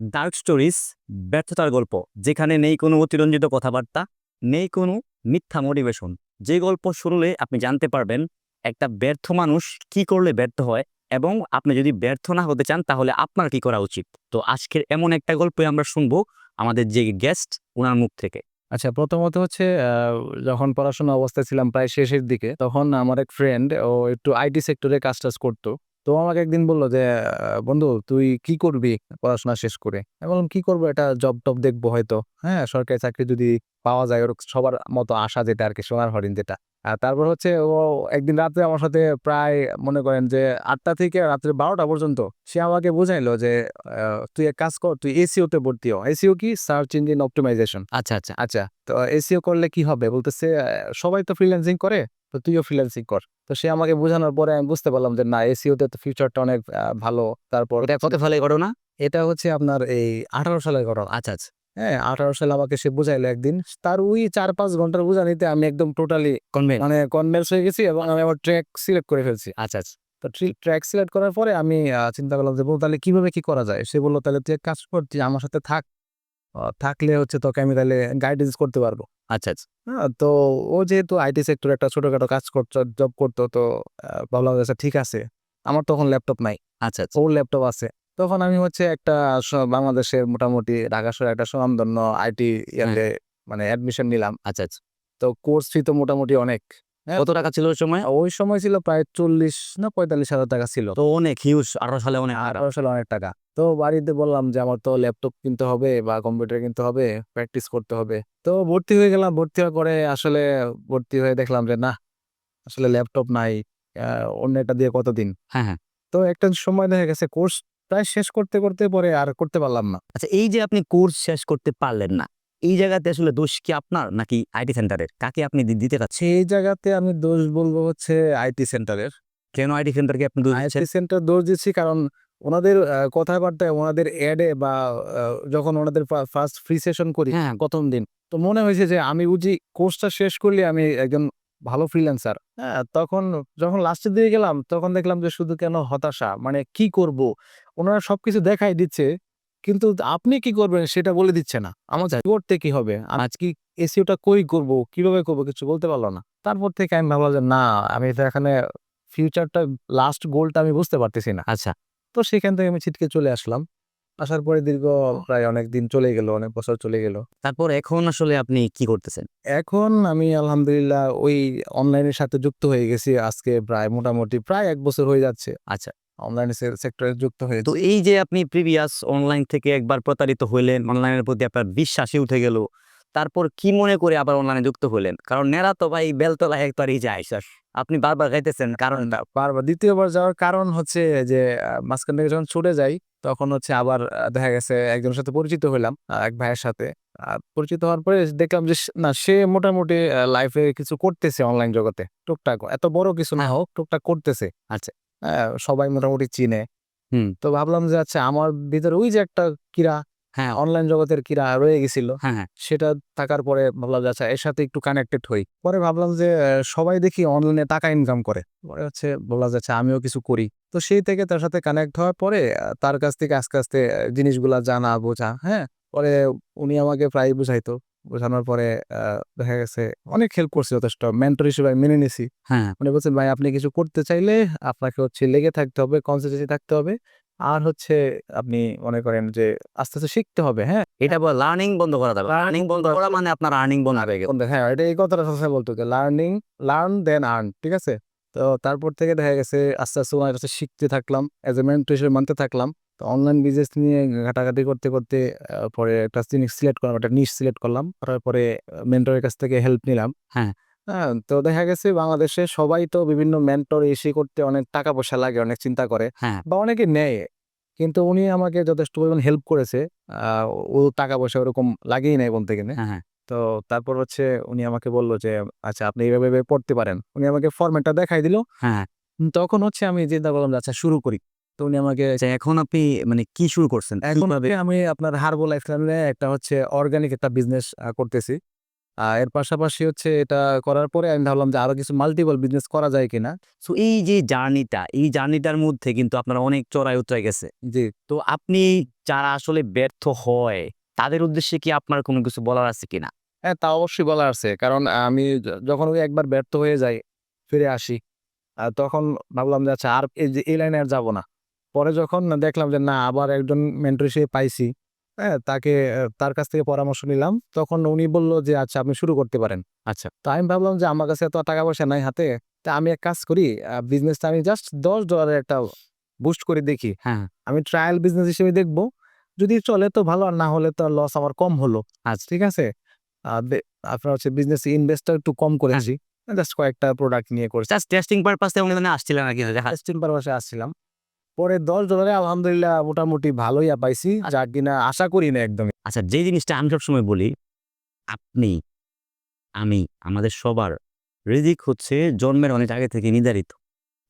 Dark stories ব্যর্থতার গল্প, যেখানে নেই কোনো অতিরঞ্জিত কথাবার্তা, নেই কোনো মিথ্যা মোটিভেশন যে গল্প শুনলে আপনি জানতে পারবেন একটা ব্যর্থ মানুষ কি করলে ব্যর্থ হয় এবং আপনি যদি ব্যর্থ না হতে চান, তাহলে আপনার কি করা উচিত? তো আজকের এমন একটা গল্পই আমরা শুনব আমাদের যে গেস্ট ওনার মুখ থেকে। আচ্ছা প্রথমত হচ্ছে যখন পড়াশোনা অবস্থায় ছিলাম প্রায় শেষের দিকে, তখন আমার এক ফ্রেন্ড ও একটু আইটি সেক্টরে কাজ টাজ করতো। তো আমাকে একদিন বলল যে বন্ধু তুই কি করবি পড়াশোনা শেষ করে? আমি বললাম কি করব? এটা জব টব দেখব হয়তো। হ্যাঁ সরকারি চাকরি যদি পাওয়া যায় ওর সবার মতো আশা যেটা আর কি সোনার হরিণ যেটা। আর তারপর হচ্ছে ও একদিন রাত্রে আমার সাথে প্রায় মনে করেন যে আটটা থেকে রাত্রে বারোটা পর্যন্ত সে আমাকে বুঝাইলো যে তুই এক কাজ কর তুই এসিও তে ভর্তি হ। এসিও কি? Search engine optimisation. আচ্ছা আচ্ছা। আচ্ছা তো এসিও করলে কি হবে? বলতেছে সবাই তো ফ্রিল্যান্সিং করে তো তুইও ফ্রিল্যান্সিং কর। তো সে আমাকে বোঝানোর পরে আমি বুঝতে পারলাম যে না এসিওতে তো ফিউচারটা অনেক ভালো। তারপর এটা কত ফেলে ঘটনা? এটা হচ্ছে আপনার এই আঠারো সালের ঘটনা। আচ্ছা আচ্ছা। হ্যাঁ আঠারো সালে আমাকে সে বুঝাইলো একদিন। তার ওই চার পাঁচ ঘণ্টার বুঝানিতে আমি একদম টোটালি কনভেন্ট মানে কনভেন্স হয়ে গেছি এবং আমি আমার ট্র্যাক সিলেক্ট করে ফেলছি। আচ্ছা আচ্ছা। তো ট্র্যাক সিলেক্ট করার পরে আমি চিন্তা করলাম যে বল তাহলে কীভাবে কি করা যায়? সে বলল তাহলে তুই এক কাজ কর তুই আমার সাথে থাক। থাকলে হচ্ছে তোকে আমি তাহলে গাইডেন্স করতে পারব। আচ্ছা আচ্ছা। হ্যাঁ, তো ও যেহেতু আইটি সেক্টরে একটা ছোটখাটো কাজ করতো জব করতো তো ভাবলাম আচ্ছা, ঠিক আছে। আমার তখন ল্যাপটপ নাই। আচ্ছা আচ্ছা। ওর ল্যাপটপ আছে। তখন আমি হচ্ছে একটা বাংলাদেশের মোটামুটি ঢাকা শহরে একটা সুনামধন্য আইটি ইয়াতে মানে অ্যাডমিশন নিলাম। আচ্ছা আচ্ছা। তো কোর্স ফি তো মোটামুটি অনেক। হ্যাঁ। কত টাকা ছিল ওই সময়? ওই সময় ছিল প্রায় চল্লিশ না পঁয়তাল্লিশ হাজার টাকা ছিল। তো অনেক হিউজ আঠারো সালে অনেক আর আসলে অনেক টাকা। তো বাড়িতে বললাম যে আমার তো ল্যাপটপ কিনতে হবে বা কম্পিউটার কিনতে হবে প্র্যাকটিস করতে হবে। তো ভর্তি হয়ে গেলাম। ভর্তি হওয়ার পরে আসলে ভর্তি হয়ে দেখলাম যে না আসলে ল্যাপটপ নাই অন্য একটা দিয়ে কতদিন? হ্যাঁ হ্যাঁ। তো একটা সময় দেখা গেছে কোর্স প্রায় শেষ করতে করতে পরে আর করতে পারলাম না। আচ্ছা এই যে আপনি কোর্স শেষ করতে পারলেন না এই জায়গাতে আসলে দোষ কি আপনার নাকি আইটি সেন্টারের? কাকে আপনি দিতে চাচ্ছেন? সেই জায়গাতে আমি দোষ বলব হচ্ছে আইটি সেন্টারের। কেন আইটি সেন্টারকে আপনি দোষ দিচ্ছেন? আইটি সেন্টার দোষ দিচ্ছি কারণ ওনাদের কথাবার্তায় ওনাদের অ্যাডে বা যখন ওনাদের ফার্স্ট ফ্রি সেশন করি হ্যাঁ। প্রথম দিন তো মনে হয়েছে যে আমি বুঝি কোর্সটা শেষ করলে আমি একজন ভালো ফ্রিল্যান্সার হ্যাঁ তখন যখন লাস্টের দিকে গেলাম তখন দেখলাম যে শুধু কেন হতাশা মানে কি করব? ওনারা সবকিছু দেখাই দিচ্ছে কিন্তু আপনি কি করবেন সেটা বলে দিচ্ছে না। আমার চাই করতে কি হবে? আজ কি এসিওটা কই করব? কীভাবে করব? কিছু বলতে পারল না। তারপর থেকে আমি ভাবলাম যে না আমি তো এখানে ফিউচারটা লাস্ট গোলটা আমি বুঝতে পারতেছি না। আচ্ছা। তো সেখান থেকে আমি ছিটকে চলে আসলাম। আসার পরে দীর্ঘ প্রায় অনেক দিন চলে গেল অনেক বছর চলে গেল। তারপর এখন আসলে আপনি কি করতেছেন? এখন আমি আলহামদুলিল্লাহ ওই অনলাইনের সাথে যুক্ত হয়ে গেছি। আজকে প্রায় মোটামুটি প্রায় এক বছর হয়ে যাচ্ছে। আচ্ছা। অনলাইন সেক্টরে যুক্ত হয়ে তো এই যে আপনি প্রিভিয়াস অনলাইন থেকে একবার প্রতারিত হইলেন অনলাইনের প্রতি আপনার বিশ্বাসই উঠে গেল তারপর কি মনে করে আবার অনলাইনে যুক্ত হলেন কারণ নেরা তো ভাই বেলতলা একবারই যায়। স্যার আপনি বারবার গাইতেছেন কারণ বারবার দ্বিতীয়বার যাওয়ার কারণ হচ্ছে যে মাঝখান থেকে যখন ছুটে যাই তখন হচ্ছে আবার দেখা গেছে একজনের সাথে পরিচিত হলাম আহ, এক ভাইয়ের সাথে। পরিচিত হওয়ার পরে দেখলাম যে না সে মোটামুটি লাইফে কিছু করতেছে অনলাইন জগতে টুকটাক এত বড় কিছু না হোক টুকটাক করতেছে। আচ্ছা। হ্যাঁ, সবাই মোটামুটি চিনে। হুম। তো ভাবলাম যে আচ্ছা আমার ভিতরে ওই যে একটা কিরা হ্যাঁ। অনলাইন জগতের কিরা রয়ে গেছিল। হ্যাঁ হ্যাঁ। সেটা থাকার পরে ভাবলাম যে আচ্ছা এর সাথে একটু কানেক্টেড হই। পরে ভাবলাম যে সবাই দেখি অনলাইনে টাকা ইনকাম করে। পরে হচ্ছে বলা যে আচ্ছা আমিও কিছু করি। তো সেই থেকে তার সাথে কানেক্ট হওয়ার পরে তার কাছ থেকে আস্তে আস্তে জিনিসগুলা জানা বোঝা হ্যাঁ। পরে উনি আমাকে প্রায় বুঝাইতো। বোঝানোর পরে দেখা গেছে অনেক হেল্প করছে যথেষ্ট। মেন্টর হিসেবে আমি মেনে নিছি। হ্যাঁ। উনি বলছেন ভাই আপনি কিছু করতে চাইলে আপনাকে হচ্ছে লেগে থাকতে হবে কনসিস্টেন্সি থাকতে হবে। আর হচ্ছে আপনি মনে করেন যে আস্তে আস্তে শিখতে হবে হ্যাঁ? এটা বল লার্নিং বন্ধ করা যাবে লার্নিং বন্ধ করা মানে আপনার আর্নিং বন্ধ হয়ে বন্ধু, হ্যাঁ এটা এই কথাটা সবসময় বলতো যে লার্নিং লার্ন দেন আর্ন ঠিক আছে? তো তারপর থেকে দেখা গেছে আস্তে আস্তে ওনার কাছে শিখতে থাকলাম এজ এ মেন্টর হিসেবে মানতে থাকলাম। তো অনলাইন বিজনেস নিয়ে ঘাটাঘাটি করতে করতে পরে একটা জিনিস সিলেক্ট করলাম একটা নিশ সিলেক্ট করলাম। করার পরে মেন্টরের কাছ থেকে হেল্প নিলাম। হ্যাঁ। হ্যাঁ তো দেখা গেছে বাংলাদেশে সবাই তো বিভিন্ন মেন্টর এসে করতে অনেক টাকা পয়সা লাগে অনেক চিন্তা করে হ্যাঁ। বা অনেকে নেয়। কিন্তু উনি আমাকে যথেষ্ট পরিমাণ হেল্প করেছে। আহ, ও টাকা পয়সা ওরকম লাগেই নাই বলতে গেলে। হ্যাঁ হ্যাঁ। তো তারপর হচ্ছে উনি আমাকে বলল যে আচ্ছা আপনি এইভাবে পড়তে পারেন। উনি আমাকে ফরম্যাটটা দেখাই দিল। হ্যাঁ। তখন হচ্ছে আমি চিন্তা করলাম যে আচ্ছা শুরু করি। তো উনি আমাকে এখন আপনি মানে কি শুরু করছেন? এখন আমি আপনার হার্বো একটা হচ্ছে অর্গানিক একটা বিজনেস করতেছি। এর পাশাপাশি হচ্ছে এটা করার পরে আমি ভাবলাম যে আরও কিছু মাল্টিপল বিজনেস করা যায় কিনা। সো এই যে জার্নিটা এই জার্নিটার মধ্যে কিন্তু আপনার অনেক চড়াই উতরাই গেছে। জি। তো আপনি যারা আসলে ব্যর্থ হয় তাদের উদ্দেশ্যে কি আপনার কোনো কিছু বলার আছে কিনা? হ্যাঁ তা অবশ্যই বলার আছে। কারণ আমি যখন ওই একবার ব্যর্থ হয়ে যাই ফিরে আসি তখন ভাবলাম যে আচ্ছা আর এই যে এই লাইনে আর যাব না। পরে যখন দেখলাম যে না আবার একজন মেন্টর হিসেবে পাইছি। হ্যাঁ তাকে তার কাছ থেকে পরামর্শ নিলাম। তখন উনি বলল যে আচ্ছা আপনি শুরু করতে পারেন। আচ্ছা। তো আমি ভাবলাম যে আমার কাছে এত টাকা পয়সা নাই হাতে তা আমি এক কাজ করি বিজনেসটা আমি জাস্ট দশ ডলারের একটা বুস্ট করে দেখি। হ্যাঁ। আমি ট্রায়াল বিজনেস হিসেবে দেখব। যদি চলে তো ভালো আর না হলে তো লস আমার কম হলো। আচ্ছা। ঠিক আছে? আপনার হচ্ছে বিজনেস ইনভেস্টটা একটু কম করেছি। জাস্ট কয়েকটা প্রোডাক্ট নিয়ে করছি। জাস্ট টেস্টিং পারপাসে উনি মানে আসছিলেন নাকি স্টিম পারপাসে আসছিলাম। পরে দশ ডলারে আলহামদুলিল্লাহ মোটামুটি ভালোই পাইছি যা কিনা আশা করি না একদমই। আচ্ছা যে জিনিসটা আমি সবসময় বলি আপনি আমি আমাদের সবার রিজিক হচ্ছে জন্মের অনেক আগে থেকে নির্ধারিত।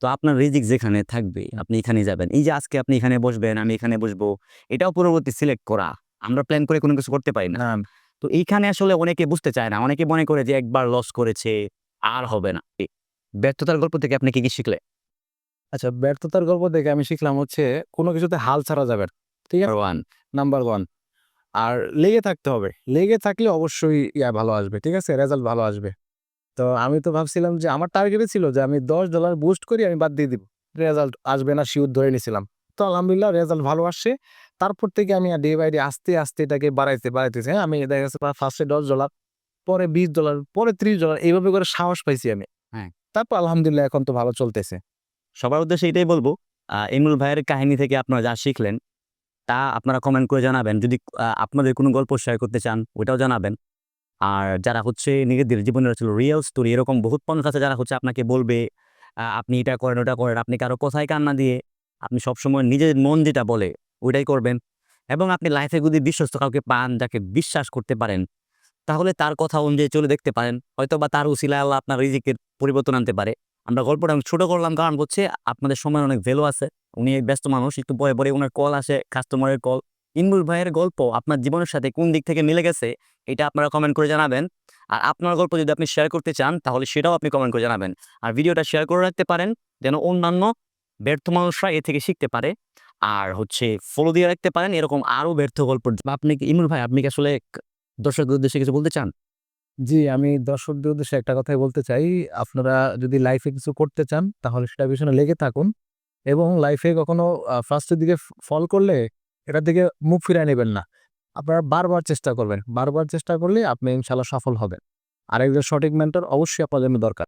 তো আপনার রিজিক যেখানে থাকবে আপনি এখানে যাবেন। এই যে আজকে আপনি এখানে বসবেন আমি এখানে বসবো এটাও পরবর্তী সিলেক্ট করা। আমরা প্ল্যান করে কোনো কিছু করতে পারি না। না তো এইখানে আসলে অনেকে বুঝতে চায় না। অনেকে মনে করে যে একবার লস করেছে আর হবে না। ব্যর্থতার গল্প থেকে আপনি কি কি শিখলে আচ্ছা ব্যর্থতার গল্প দেখে আমি শিখলাম হচ্ছে কোনো কিছুতে হাল ছাড়া যাবে না। ঠিক আছে? ওয়ান নাম্বার ওয়ান আর লেগে থাকতে হবে। লেগে থাকলে অবশ্যই ইয়া ভালো আসবে ঠিক আছে? রেজাল্ট ভালো আসবে। তো আমি তো ভাবছিলাম যে আমার টার্গেটে ছিল যে আমি দশ ডলার বুস্ট করি আমি বাদ দিয়ে দিব। রেজাল্ট আসবে না শিওর ধরে নিয়েছিলাম তো আলহামদুলিল্লাহ রেজাল্ট ভালো আসছে। তারপর থেকে আমি ডে বাই ডে আস্তে আস্তে এটাকে বাড়াইতে বাড়াইতেছি। হ্যাঁ আমি দেখা গেছে ফার্স্টে দশ ডলার পরে বিশ ডলার পরে ত্রিশ ডলার এইভাবে করে সাহস পাইছি আমি। হ্যাঁ। তারপর আলহামদুলিল্লাহ এখন তো ভালো চলতেছে। সবার উদ্দেশ্যে এটাই বলব ইমরুল ভাইয়ের কাহিনী থেকে আপনারা যা শিখলেন, তা আপনারা কমেন্ট করে জানাবেন। যদি আপনাদের কোনো গল্প শেয়ার করতে চান ওটাও জানাবেন। আর যারা হচ্ছে নিজেদের জীবনের ছিল রিয়েল স্টোরি এরকম বহুত মানুষ আছে যারা হচ্ছে আপনাকে বলবে আপনি এটা করেন, ওটা করেন, আপনি কারও কথায় কান্না দিয়ে আপনি সবসময় নিজের মন যেটা বলে, ওইটাই করবেন। এবং আপনি লাইফে যদি বিশ্বস্ত কাউকে পান, যাকে বিশ্বাস করতে পারেন, তাহলে তার কথা অনুযায়ী চলে দেখতে পারেন। হয়তো বা তার উসিলায় আল্লাহ আপনার রিজিকের পরিবর্তন আনতে পারে। আমরা গল্পটা ছোট করলাম, কারণ হচ্ছে আপনাদের সময় অনেক ভ্যালু আছে। উনি ব্যস্ত মানুষ, একটু পরে পরে ওনার কল আসে কাস্টমারের কল ইমরুল ভাইয়ের গল্প আপনার জীবনের সাথে কোন দিক থেকে মিলে গেছে, এটা আপনারা কমেন্ট করে জানাবেন। আর আপনার গল্প যদি আপনি শেয়ার করতে চান, তাহলে সেটাও আপনি কমেন্ট করে জানাবেন। আর ভিডিওটা শেয়ার করে রাখতে পারেন, যেন অন্যান্য ব্যর্থ মানুষরা এ থেকে শিখতে পারে। আর হচ্ছে ফলো দিয়ে রাখতে পারেন, এরকম আরও ব্যর্থ গল্প। আপনি কি, ইমরুল ভাই, আপনি কি আসলে দর্শকদের উদ্দেশ্যে কিছু বলতে চান? জি, আমি দর্শকদের উদ্দেশ্যে একটা কথাই বলতে চাই। আপনারা যদি লাইফে কিছু করতে চান, তাহলে সেটা পিছনে লেগে থাকুন এবং লাইফে কখনো ফার্স্টের দিকে ফল করলে এটার দিকে মুখ ফিরায় নেবেন না। আপনারা বারবার চেষ্টা করবেন। বারবার চেষ্টা করলে আপনি ইনশাল্লাহ সফল হবেন। আর একজন সঠিক মেন্টর অবশ্যই আপনার জন্য দরকার।